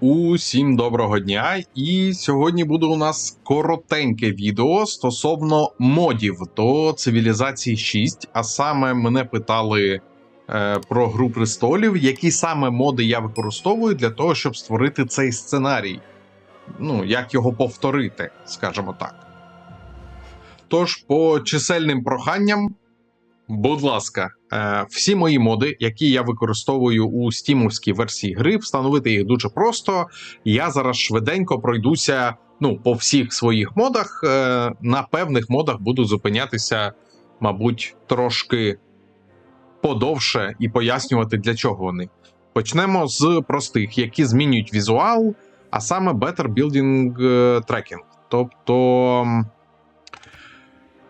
Усім доброго дня! І сьогодні буде у нас коротеньке відео стосовно модів до цивілізації 6. А саме мене питали е, про гру престолів, які саме моди я використовую для того, щоб створити цей сценарій. Ну, як його повторити, скажімо так. Тож, по чисельним проханням, Будь ласка, всі мої моди, які я використовую у стімовській версії гри, встановити їх дуже просто. Я зараз швиденько пройдуся ну, по всіх своїх модах. Е, На певних модах буду зупинятися, мабуть, трошки подовше і пояснювати, для чого вони. Почнемо з простих, які змінюють візуал, а саме Better Building е, Tracking. Тобто.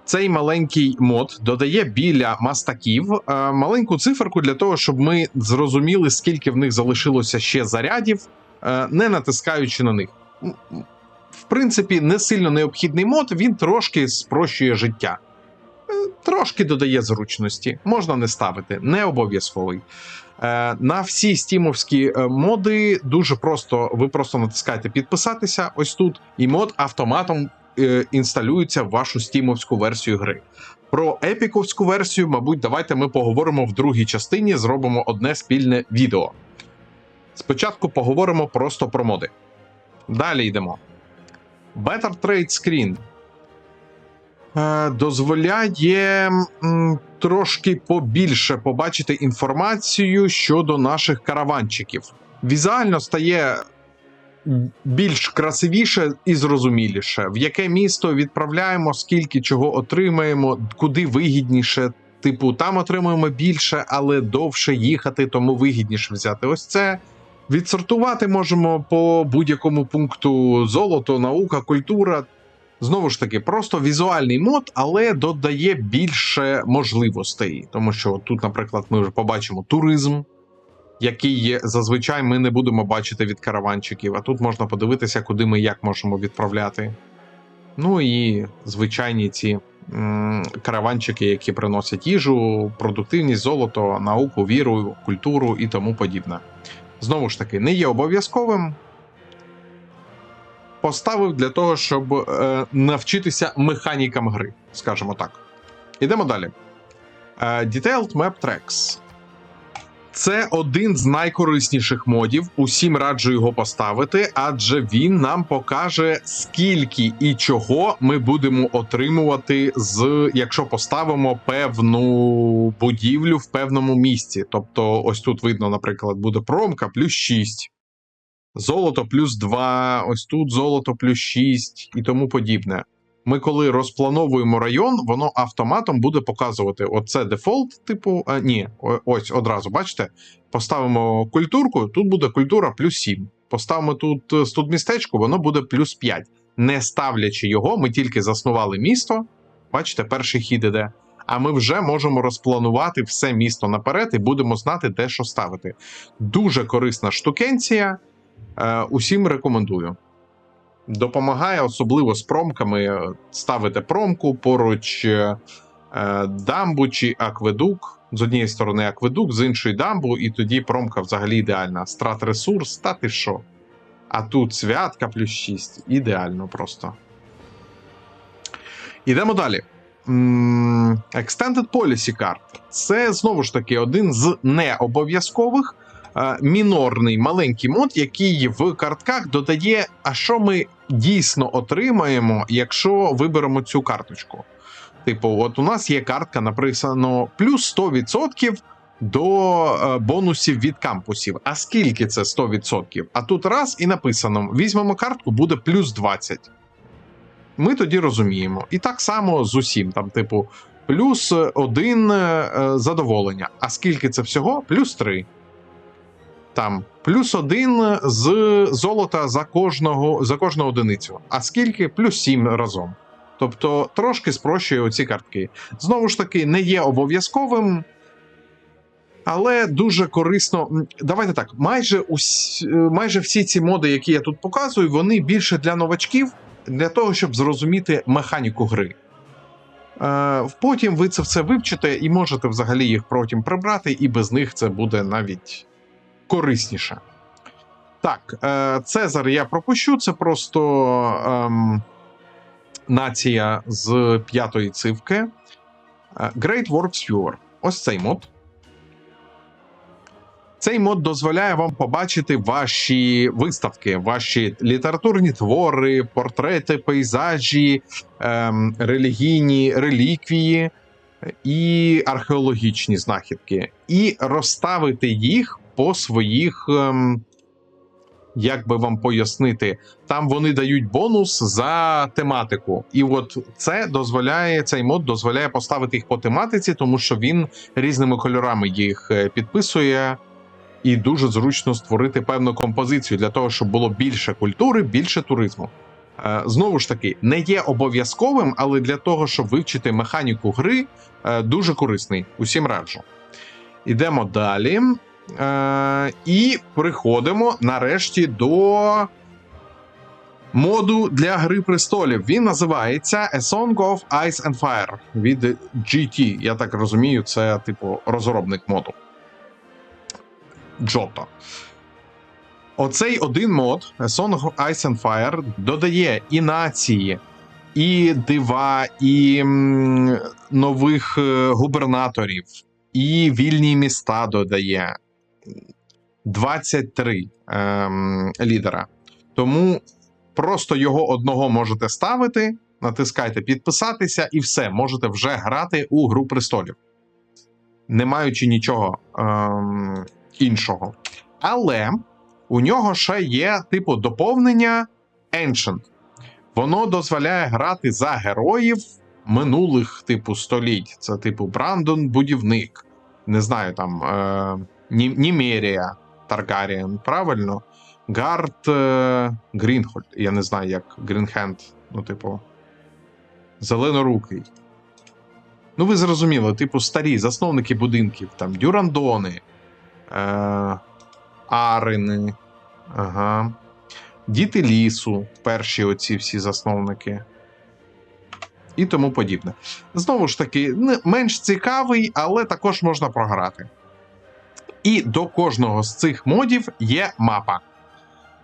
Цей маленький мод додає біля мастаків е, маленьку циферку для того, щоб ми зрозуміли, скільки в них залишилося ще зарядів, е, не натискаючи на них. В принципі, не сильно необхідний мод, він трошки спрощує життя. Е, Трошки додає зручності, можна не ставити, не обов'язковий. На всі стімовські моди дуже просто ви просто натискаєте підписатися ось тут, і мод автоматом інсталюється в вашу стімовську версію гри. Про епіковську версію, мабуть, давайте ми поговоримо в другій частині, зробимо одне спільне відео. Спочатку поговоримо просто про моди. Далі йдемо. Better Trade Screen е, дозволяє трошки побільше побачити інформацію щодо наших караванчиків. Візуально стає більш красивіше і зрозуміліше, в яке місто відправляємо, скільки чого отримаємо, куди вигідніше. Типу, там отримуємо більше, але довше їхати, тому вигідніше взяти. Ось це відсортувати можемо по будь-якому пункту золото, наука, культура. Знову ж таки, просто візуальний мод, але додає більше можливостей. Тому що тут, наприклад, ми вже побачимо туризм, який є, зазвичай ми не будемо бачити від караванчиків, а тут можна подивитися, куди ми як можемо відправляти. Ну і звичайні ці м, караванчики, які приносять їжу, продуктивність, золото, науку, віру, культуру і тому подібне. Знову ж таки, не є обов'язковим. Поставив для того, щоб е, навчитися механікам гри, скажімо так. Ідемо далі. Е, Detailed Map Tracks. Це один з найкорисніших модів. Усім раджу його поставити, адже він нам покаже, скільки і чого ми будемо отримувати, з якщо поставимо певну будівлю в певному місці. Тобто, ось тут видно, наприклад, буде промка плюс 6, золото плюс 2, ось тут золото плюс 6 і тому подібне. Ми, коли розплановуємо район, воно автоматом буде показувати: оце дефолт, типу, а, ні, ось одразу, бачите? Поставимо культурку, тут буде культура плюс 7. Поставимо тут е, студмістечко, воно буде плюс 5. Не ставлячи його, ми тільки заснували місто. Бачите, перший хід іде. А ми вже можемо розпланувати все місто наперед і будемо знати, де що ставити. Дуже корисна штукенція. Е, усім рекомендую. Допомагає особливо з промками е, ставити промку поруч е, е, дамбу чи акведук. З однієї сторони акведук, з іншої дамбу, і тоді промка взагалі ідеальна. Страт ресурс, та ти що. А тут святка плюс 6. Ідеально просто. Ідемо далі. Extended Policy Card. Це знову ж таки один з необов'язкових мінорний маленький мод, який в картках додає, а що ми дійсно отримаємо, якщо виберемо цю карточку. Типу, от у нас є картка, написано плюс 100% до е, бонусів від кампусів. А скільки це 100%? А тут раз і написано: візьмемо картку, буде плюс 20. Ми тоді розуміємо. І так само з усім, там, типу, плюс один е, задоволення. А скільки це всього? Плюс 3 там плюс один з золота за кожного за кожну одиницю. А скільки? Плюс 7 разом. Тобто трошки спрощує оці картки. Знову ж таки, не є обов'язковим. Але дуже корисно. Давайте так. Майже усі, е, майже всі ці моди, які я тут показую, вони більше для новачків, для того, щоб зрозуміти механіку гри. Е, Потім ви це все вивчите і можете взагалі їх потім прибрати, і без них це буде навіть корисніше. Так, е, Цезар я пропущу. Це просто ем, нація з п'ятої цивки. Е, Great Works Viewer. Ось цей мод. Цей мод дозволяє вам побачити ваші виставки, ваші літературні твори, портрети, пейзажі, ем, релігійні реліквії і археологічні знахідки, і розставити їх по своїх. Ем, як би вам пояснити, там вони дають бонус за тематику. І от це дозволяє, цей мод дозволяє поставити їх по тематиці, тому що він різними кольорами їх е, підписує, і дуже зручно створити певну композицію для того, щоб було більше культури, більше туризму. Е, Знову ж таки, не є обов'язковим, але для того, щоб вивчити механіку гри, е, дуже корисний. Усім раджу. Ідемо далі. Е, і приходимо нарешті до моду для Гри престолів. Він називається A Song of Ice and Fire від GT. Я так розумію, це типу розробник моду. Джото. Оцей один мод A Song of Ice and Fire додає і нації, і дива, і нових е, губернаторів, і вільні міста додає. 23 ем, лідера. Тому просто його одного можете ставити, натискайте підписатися, і все, можете вже грати у Гру престолів, не маючи нічого ем, іншого. Але у нього ще є типу доповнення Ancient. Воно дозволяє грати за героїв минулих типу століть. Це типу Брандон Будівник. Не знаю там. Е, Німерія Таргарієн, правильно? Гард е, Грінхольд. Я не знаю, як Грінхенд, ну, типу, зеленорукий. Ну, ви зрозуміли, типу, старі засновники будинків, там Дюрандони, е, Арини, ага. Діти лісу, перші оці всі засновники. І тому подібне. Знову ж таки, менш цікавий, але також можна програти. І до кожного з цих модів є мапа.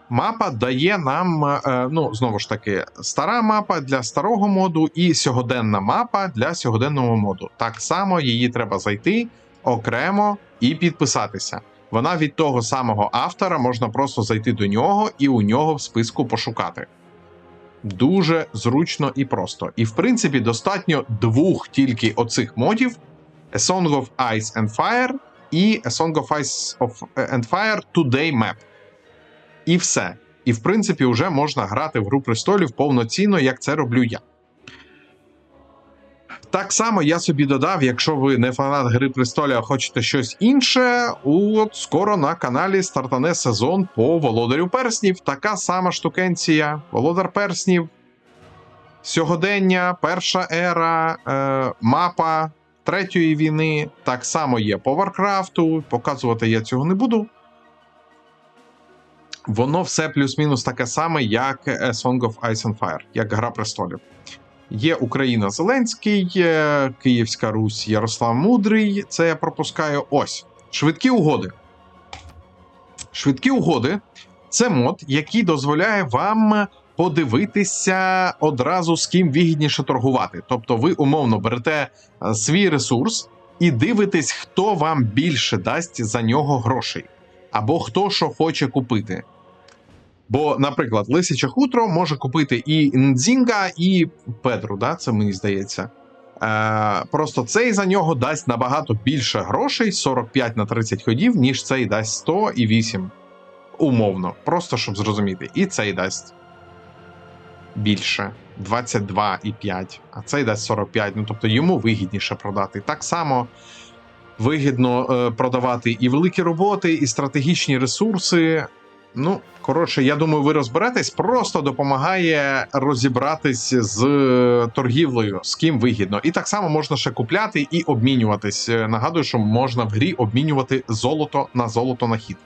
Мапа дає нам, е, ну, знову ж таки, стара мапа для старого моду і сьогоденна мапа для сьогоденного моду. Так само її треба зайти окремо і підписатися. Вона від того самого автора можна просто зайти до нього і у нього в списку пошукати. Дуже зручно і просто. І в принципі, достатньо двох тільки оцих модів: A Song of Ice and Fire і Song of Ice of and Fire Today Map. І все. І в принципі, вже можна грати в Гру престолів повноцінно, як це роблю я. Так само я собі додав, якщо ви не фанат Гри престолів, а хочете щось інше, от скоро на каналі стартане сезон по Володарю Перснів. Така сама штукенція. Володар Перснів. Сьогодення, перша ера, е, мапа третьої війни. Так само є по Варкрафту. Показувати я цього не буду. Воно все плюс-мінус таке саме, як A Song of Ice and Fire, як Гра престолів. Є Україна Зеленський, Київська Русь, Ярослав Мудрий. Це я пропускаю. Ось. Швидкі угоди. Швидкі угоди це мод, який дозволяє вам подивитися одразу з ким вигідніше торгувати. Тобто, ви умовно берете е, свій ресурс і дивитесь, хто вам більше дасть за нього грошей, або хто що хоче купити. Бо, наприклад, Лисяче хутро може купити і Нзінга, і Педру, да? це мені здається. Е, просто цей за нього дасть набагато більше грошей 45 на 30 ходів, ніж цей дасть 100 і 8. Умовно. Просто щоб зрозуміти. І цей дасть більше 22 і 5, а цей дасть 45. Ну тобто йому вигідніше продати. Так само вигідно е, продавати і великі роботи, і стратегічні ресурси. Ну, коротше, я думаю, ви розберетесь, просто допомагає розібратись з е, торгівлею, з ким вигідно. І так само можна ще купляти і обмінюватись. Е, Нагадую, що можна в грі обмінювати золото на золото на хід.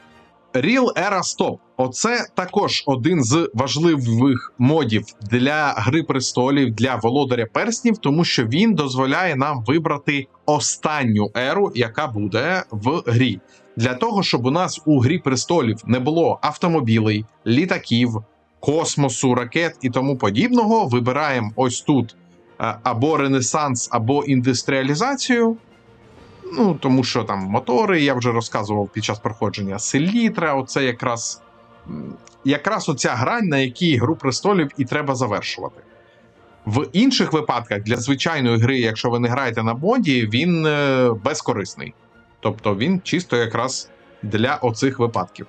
Real Era Stop. Оце також один з важливих модів для Гри престолів для володаря перснів, тому що він дозволяє нам вибрати останню еру, яка буде в грі. Для того, щоб у нас у Грі престолів не було автомобілей, літаків, космосу, ракет і тому подібного, вибираємо ось тут е, або Ренесанс, або індустріалізацію. Ну, тому що там мотори, я вже розказував під час проходження селітра. Оце якраз якраз оця грань, на якій гру престолів і треба завершувати. В інших випадках для звичайної гри, якщо ви не граєте на боді, він е, безкорисний. Тобто він чисто якраз для оцих випадків.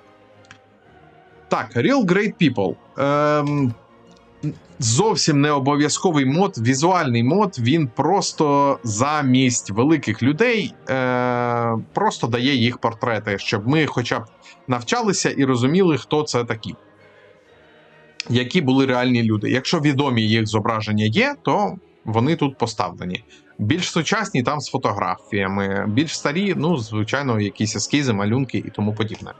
Так, Real Great People. Ем, зовсім не обов'язковий мод, візуальний мод, він просто замість великих людей е, просто дає їх портрети, щоб ми хоча б навчалися і розуміли, хто це такі. Які були реальні люди. Якщо відомі їх зображення є, то вони тут поставлені. Більш сучасні там з фотографіями, більш старі, ну, звичайно, якісь ескізи, малюнки і тому подібне.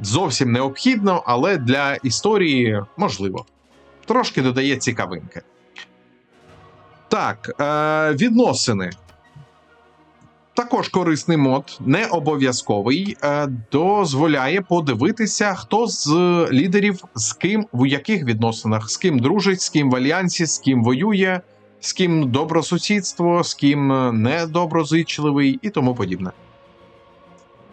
Зовсім необхідно, але для історії можливо трошки додає цікавинки. Так, е, відносини. Також корисний мод, не обов'язковий, е, дозволяє подивитися, хто з лідерів з ким в яких відносинах, з ким дружить, з ким в альянсі, з ким воює, з ким добросусідство, з ким недоброзичливий і тому подібне.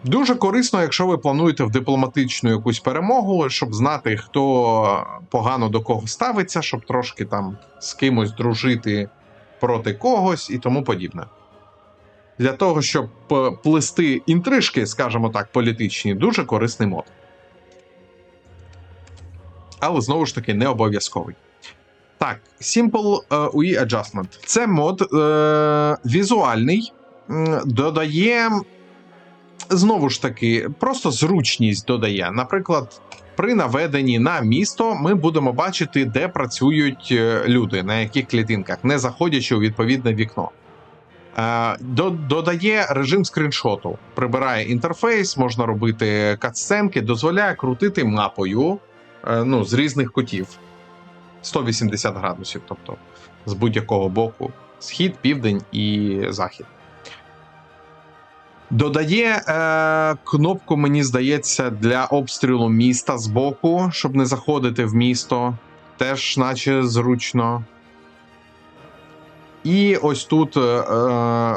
Дуже корисно, якщо ви плануєте в дипломатичну якусь перемогу, щоб знати, хто погано до кого ставиться, щоб трошки там з кимось дружити проти когось і тому подібне. Для того, щоб п- плести інтрижки, скажімо так, політичні, дуже корисний мод. Але знову ж таки не обов'язковий. Так, Simple е, UI Adjustment. Це мод е, візуальний, додає знову ж таки, просто зручність додає. Наприклад, при наведенні на місто ми будемо бачити, де працюють е, люди, на яких клітинках, не заходячи у відповідне вікно. Е, Додає режим скріншоту, прибирає інтерфейс, можна робити катсценки, дозволяє крутити мапою е, ну, з різних кутів 180 градусів, тобто з будь-якого боку: схід, південь і захід. Додає е, кнопку, мені здається, для обстрілу міста з боку, щоб не заходити в місто. Теж, наче зручно. І ось тут е, е,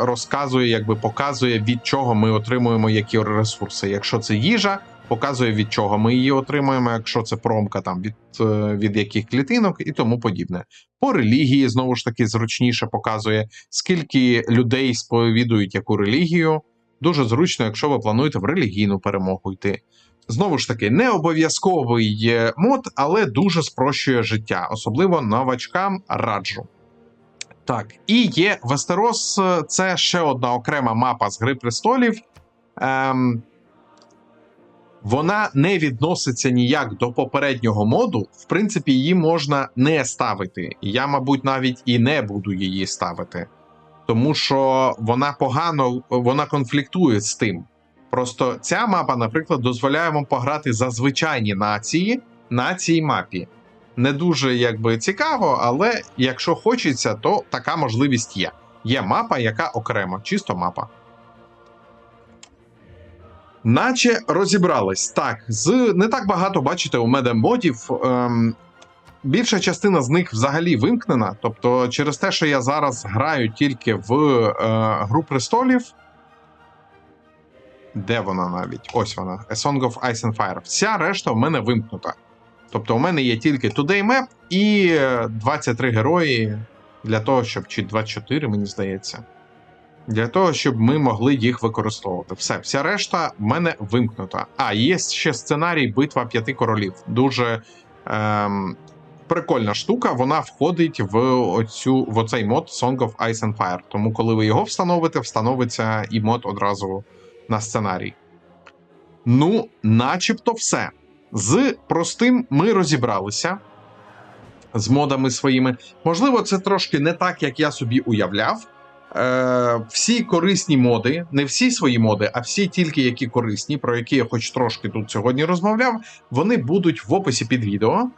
розказує, якби показує, від чого ми отримуємо які ресурси. Якщо це їжа, показує від чого ми її отримуємо. Якщо це промка, там від, е, від яких клітинок і тому подібне. По релігії знову ж таки зручніше показує, скільки людей сповідують яку релігію. Дуже зручно, якщо ви плануєте в релігійну перемогу йти. Знову ж таки, не обов'язковий мод, але дуже спрощує життя, особливо новачкам раджу. Так, і є Вестерос, е, це ще одна окрема мапа з Гри престолів. Ем, вона не відноситься ніяк до попереднього моду. В принципі, її можна не ставити. Я, мабуть, навіть і не буду її ставити тому що вона погано вона конфліктує з тим. Просто ця мапа, наприклад, дозволяє вам пограти за звичайні нації на цій мапі. Не дуже якби цікаво, але якщо хочеться, то така можливість є. Є мапа, яка окремо, чисто мапа. Наче розібрались. Так, з не так багато бачите у медемботів. Ем, більша частина з них взагалі вимкнена. Тобто, через те, що я зараз граю тільки в е, Гру престолів. Де вона навіть? Ось вона. A Song of Ice and Fire. Вся решта в мене вимкнута. Тобто, у мене є тільки Today Map і е, 23 герої для того, щоб. Чи 24, мені здається. Для того, щоб ми могли їх використовувати. Все, вся решта в мене вимкнута. А, є ще сценарій Битва п'яти королів. Дуже ем, прикольна штука. Вона входить в оцю в оцей мод Song of Ice and Fire. Тому, коли ви його встановите, встановиться і мод одразу на сценарій. Ну, начебто, все. З простим ми розібралися. З модами своїми. Можливо, це трошки не так, як я собі уявляв. Е, всі корисні моди, не всі свої моди, а всі тільки які корисні, про які я хоч трошки тут сьогодні розмовляв, вони будуть в описі під відео.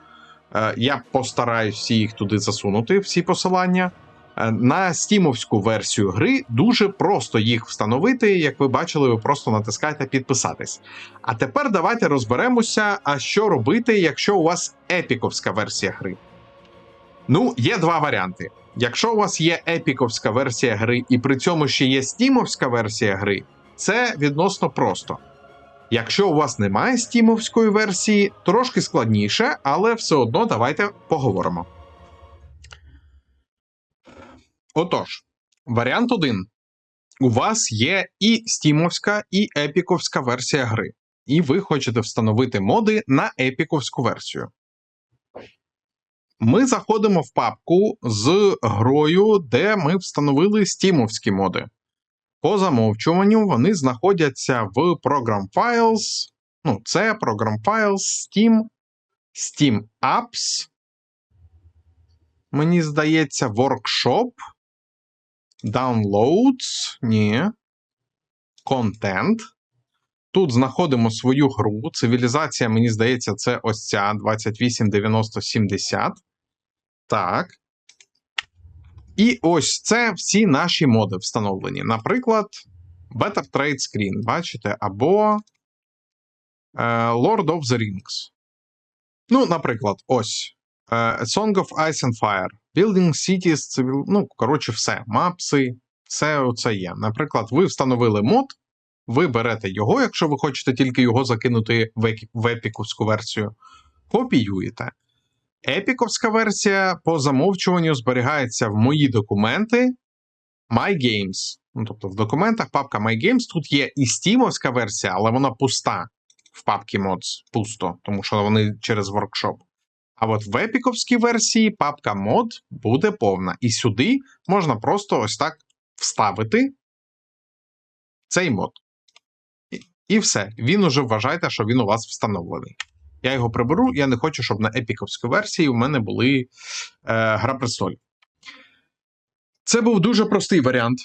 Е, я постараюсь всі їх туди засунути, всі посилання. Е, На стімовську версію гри дуже просто їх встановити. Як ви бачили, ви просто натискаєте підписатись. А тепер давайте розберемося, а що робити, якщо у вас епіковська версія гри. Ну, є два варіанти. Якщо у вас є епіковська версія гри, і при цьому ще є стімовська версія гри, це відносно просто. Якщо у вас немає стімовської версії, трошки складніше, але все одно давайте поговоримо. Отож, варіант 1. У вас є і стімовська, і епіковська версія гри, і ви хочете встановити моди на епіковську версію. Ми заходимо в папку з грою, де ми встановили стімовські моди. По замовчуванню вони знаходяться в Program Files. Ну, це Program Files, Steam, Steam Apps. Мені здається, Workshop. Downloads. Ні. Content. Тут знаходимо свою гру. Цивілізація, мені здається, це ось ця 289070. Так. І ось це всі наші моди встановлені. Наприклад, Better Trade Screen, бачите, або е, Lord of the Rings. Ну, наприклад, ось. е, Song of Ice and Fire, Building Cities, Civil, ну, коротше, все. Мапси, все це є. Наприклад, ви встановили мод, ви берете його, якщо ви хочете тільки його закинути в, епіковську версію, копіюєте. Епіковська версія по замовчуванню зберігається в мої документи My Games. Ну, тобто в документах папка My Games тут є і стімовська версія, але вона пуста в папці Mods. Пусто, тому що вони через воркшоп. А от в епіковській версії папка мод буде повна. І сюди можна просто ось так вставити цей мод. І, все. Він уже вважайте, що він у вас встановлений. Я його приберу, я не хочу, щоб на епіковській версії у мене були е, Гра престолів. Це був дуже простий варіант.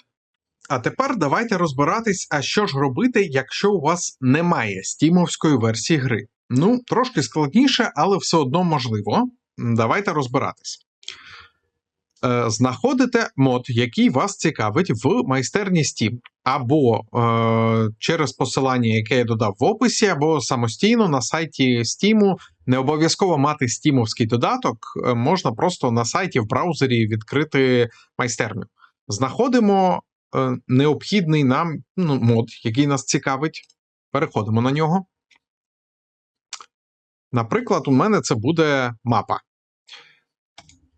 А тепер давайте розбиратись, а що ж робити, якщо у вас немає стімовської версії гри. Ну, трошки складніше, але все одно можливо. Давайте розбиратись. Е, знаходите мод, який вас цікавить в майстерні Steam, або е, через посилання, яке я додав в описі, або самостійно на сайті Steam. Не обов'язково мати стімовський додаток, е, можна просто на сайті в браузері відкрити майстерню. Знаходимо е, необхідний нам ну, мод, який нас цікавить. Переходимо на нього. Наприклад, у мене це буде мапа.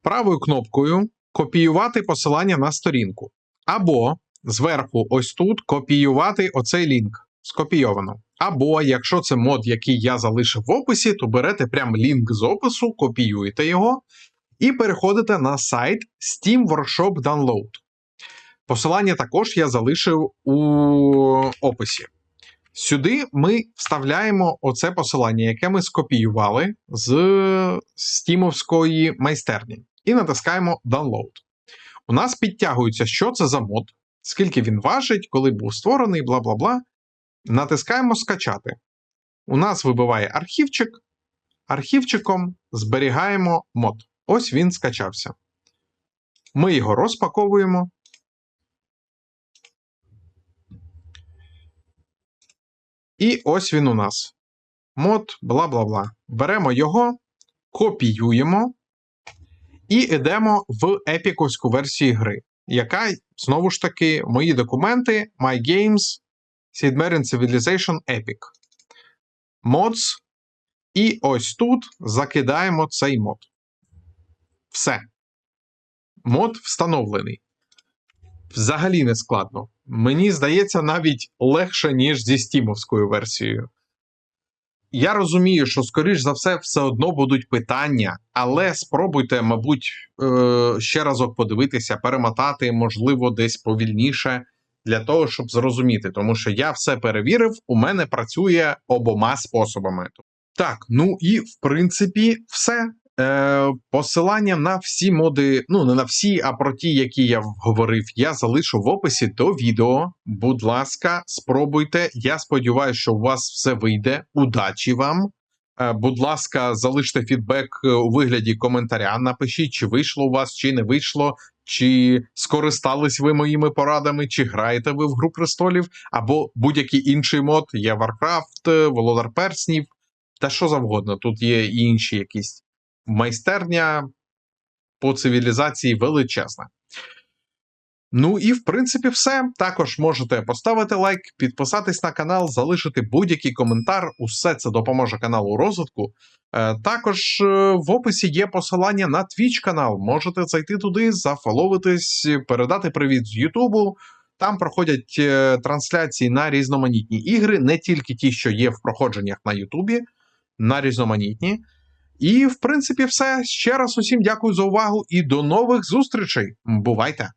Правою кнопкою копіювати посилання на сторінку. Або зверху, ось тут, копіювати оцей лінк. Скопійовано. Або, якщо це мод, який я залишив в описі, то берете прям лінк з опису, копіюєте його і переходите на сайт Steam Workshop Download. Посилання також я залишив у описі. Сюди ми вставляємо оце посилання, яке ми скопіювали з стімовської майстерні, і натискаємо Download. У нас підтягується, що це за мод, скільки він важить, коли був створений, бла бла бла. Натискаємо скачати. У нас вибиває архівчик. Архівчиком зберігаємо мод. Ось він скачався. Ми його розпаковуємо. І ось він у нас. Мод, бла бла бла. Беремо його, копіюємо і йдемо в епіковську версію гри, яка, знову ж таки, мої документи, My Games, Sid Civilization Epic. Mods. І ось тут закидаємо цей мод. Все. Мод встановлений. Взагалі не складно. Мені здається, навіть легше, ніж зі стімовською версією. Я розумію, що, скоріш за все, все одно будуть питання, але спробуйте, мабуть, е, ще разок подивитися, перемотати, можливо, десь повільніше, для того, щоб зрозуміти. Тому що я все перевірив, у мене працює обома способами. Так, ну і в принципі, все. Е, посилання на всі моди, ну не на всі, а про ті, які я говорив, я залишу в описі до відео. Будь ласка, спробуйте. Я сподіваюся, що у вас все вийде. Удачі вам! Е, Будь ласка, залиште фідбек е, у вигляді коментаря. Напишіть, чи вийшло у вас, чи не вийшло, чи скористались ви моїми порадами, чи граєте ви в Гру престолів, або будь-який інший мод. Є е, Володар Перснів, та що завгодно. Тут є і інші якісь майстерня по цивілізації величезна. Ну і в принципі все. Також можете поставити лайк, підписатись на канал, залишити будь-який коментар. Усе це допоможе каналу розвитку. Е, Також е, в описі є посилання на Twitch канал. Можете зайти туди, зафоловитись, передати привіт з Ютубу. Там проходять е, трансляції на різноманітні ігри, не тільки ті, що є в проходженнях на Ютубі, на різноманітні. І, в принципі, все. Ще раз усім дякую за увагу і до нових зустрічей. Бувайте!